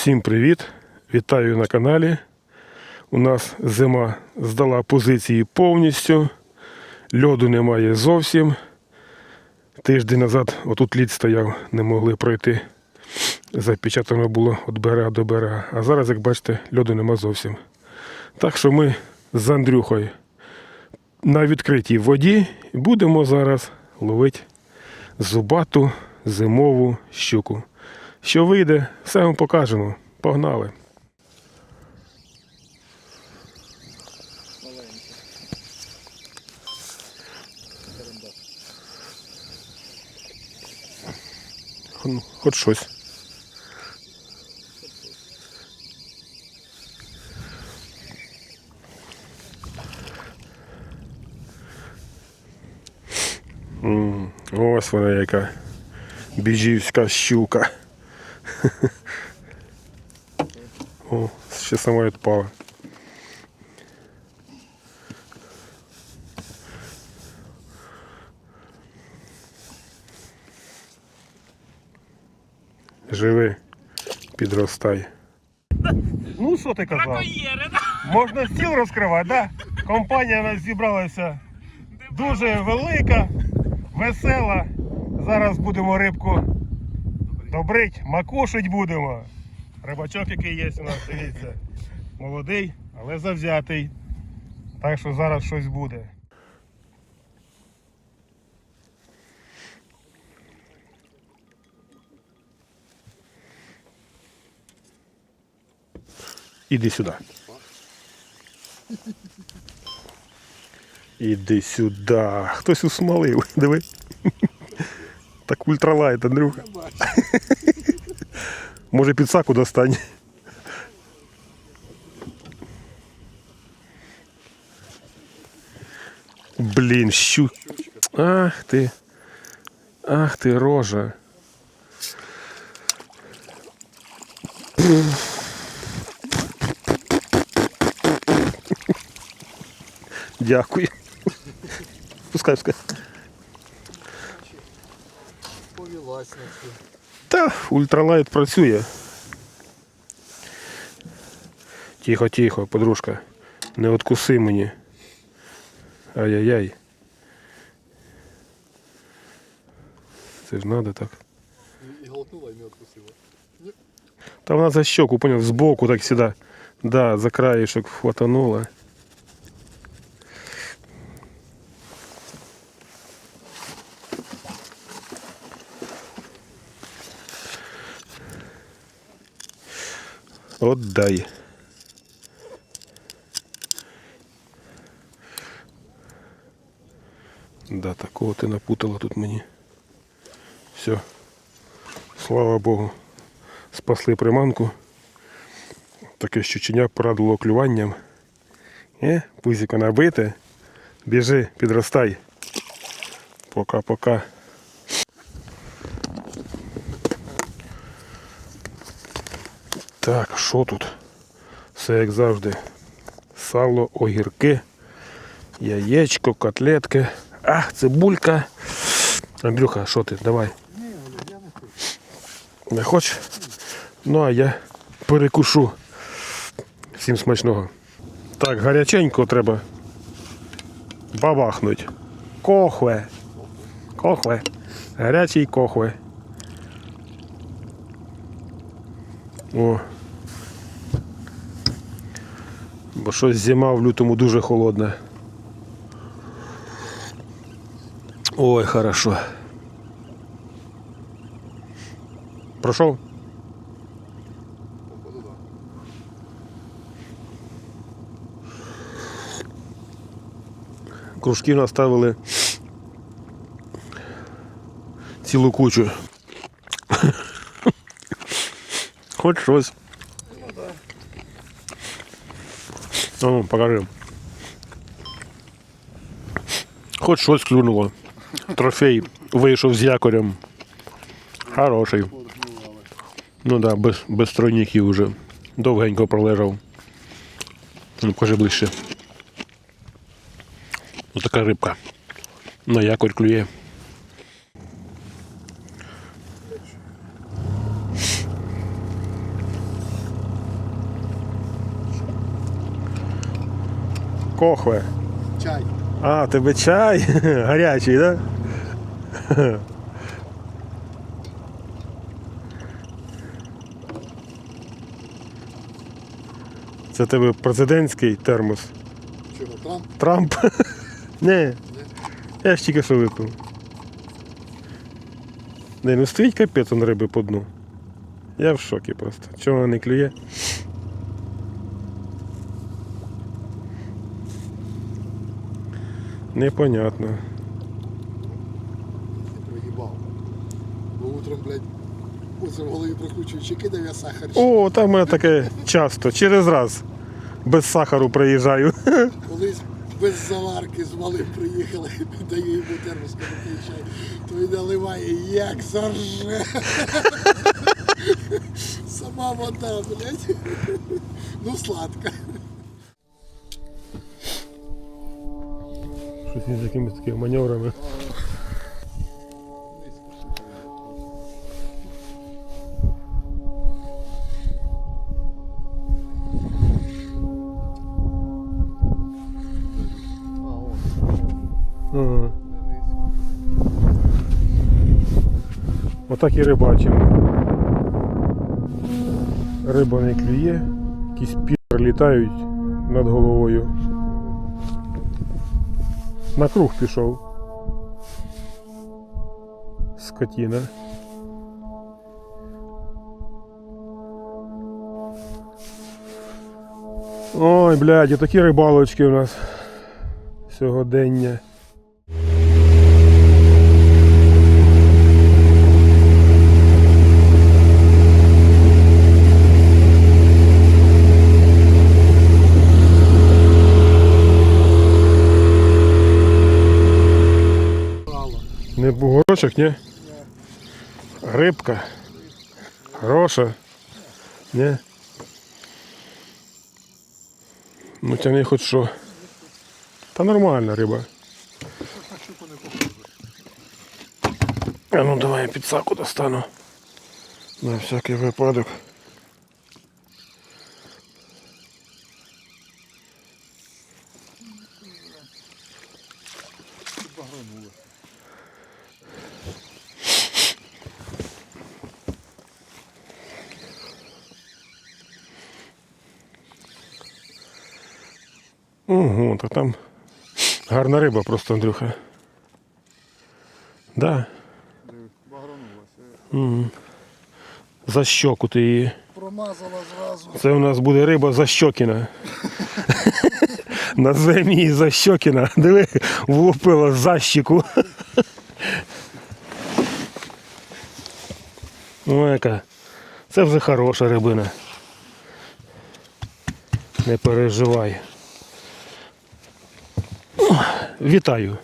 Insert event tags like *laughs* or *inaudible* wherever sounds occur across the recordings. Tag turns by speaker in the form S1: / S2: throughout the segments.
S1: Всім привіт! Вітаю на каналі. У нас зима здала позиції повністю. Льоду немає зовсім. Тиждень назад отут лід стояв, не могли пройти. Запечатано було від берега до берега. А зараз, як бачите, льоду нема зовсім. Так що ми з Андрюхою на відкритій воді будемо зараз ловити зубату зимову щуку. Що вийде, все вам покажемо. Погнали. Хоч щось. Ось вона яка біжівська щука. О, ще сама відпала. Живи, підростай. Ну, що ти казав? Можна стіл розкривати, да? Компанія у нас зібралася дуже велика, весела. Зараз будемо рибку добрить, макушить будемо. Рибачок, який є у нас, дивіться. Молодий, але завзятий. Так що зараз щось буде. Іди сюди. Іди сюди. Хтось усмалив. Диви. Так ультралайт, Андрюха. Може під саку достань. Блін, щу. Ах ти. Ах ти рожа. Дякую. Пускай, пускай. Та ультралайт працює. Тихо, тихо, подружка. Не откуси мені. Ай-яй-яй. Це ж надо так.
S2: И глотнула и не откусила.
S1: Та вона за щеку, понял, сбоку так сюда. Да, за краешек хватанула. Отдай. Да, такого ти напутала тут мені. Все. Слава Богу. Спасли приманку. Таке щученя порадило клюванням. Е, пузіко набите. Біжи, підростай. Пока-пока. Так, що тут? Все як завжди. Сало, огірки, яєчко, котлетки. Ах, цибулька. Андрюха, що ти? Давай. Не хочеш? Ну, а я перекушу. Всім смачного. Так, гаряченько треба бабахнуть. Кохве. Кохве. Гарячий кохве. О. Бо щось зима в лютому дуже холодна. Ой, хорошо. Пройшов? Кружки наставили цілу кучу. Хоч щось. А Ну, покажи. Хоч щось клюнуло. Трофей вийшов з якорем. Хороший. Ну так, да, без, без тройників вже. Довгенько пролежав. Ну, покажи ближче. Ось така рибка. На якорь клює. Кохве.
S2: Чай.
S1: А, тебе чай *laughs* гарячий, так? Да? *laughs* Це тебе президентський термос.
S2: Чого, Трамп?
S1: Трамп? *laughs* Не. Я ж тільки що випив. Не, ну стоїть капець он риби по дну. Я в шокі просто. Чого вона не клює? Непонятно.
S2: Проїбав. Бо утром, блядь, в голові прокручую, чи кидав я сахар.
S1: О, там мене таке часто, через раз. Без сахару приїжджаю. *laughs*
S2: Колись без заварки з малим приїхали, даю йому термос, кажу, «Пий чай. Той наливає, як зарже. *laughs* Сама вода, блядь. Ну, сладка.
S1: Щось з якимись такими маневрами. Ага. Отак і рибачимо. Риба не клює, якісь пір літають над головою. На круг пішов. Скотина. Ой, блядь, і такі рибалочки у нас сьогодення. Не бугорочок, ні? Рибка. Хороша. Ні? Ну тяни хоч що. Та нормальна риба. А ну давай я підсаку достану. На всякий випадок. Ого, то там гарна риба просто, Андрюха. Да. Мгм. За щоку ти її.
S2: Промазала зразу.
S1: Це у нас буде риба защокіна. *laughs* Назовемо її защокіна. Диви, влупила защіку. О, яка. Це вже хороша рибина. Не переживай. Вітаю.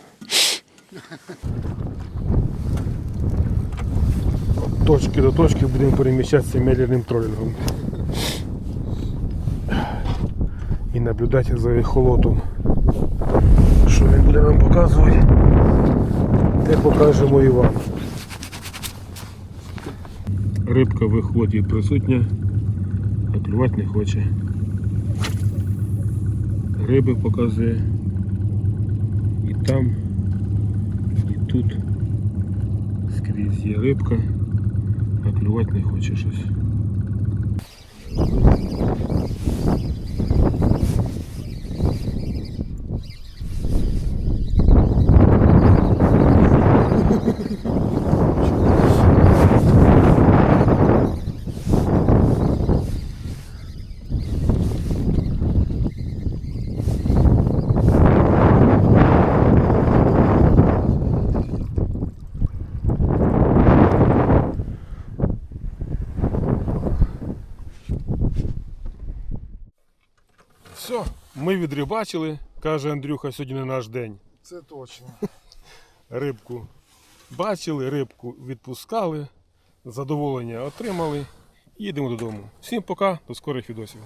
S1: Точки до точки будемо переміщатися медленним тролінгом. І наблюдати за ехолотом. Що він буде нам показувати, те покажемо і вам. Рибка в ехолоті присутня, а клювати не хоче. Риби показує там, і тут. Скрізь є рибка, а клювати не хоче щось. Все, ми відрибачили, каже Андрюха, сьогодні не наш день.
S2: Це точно. *laughs*
S1: Рибку бачили, рибку відпускали, задоволення отримали. Їдемо додому. Всім пока, до скорих відосів.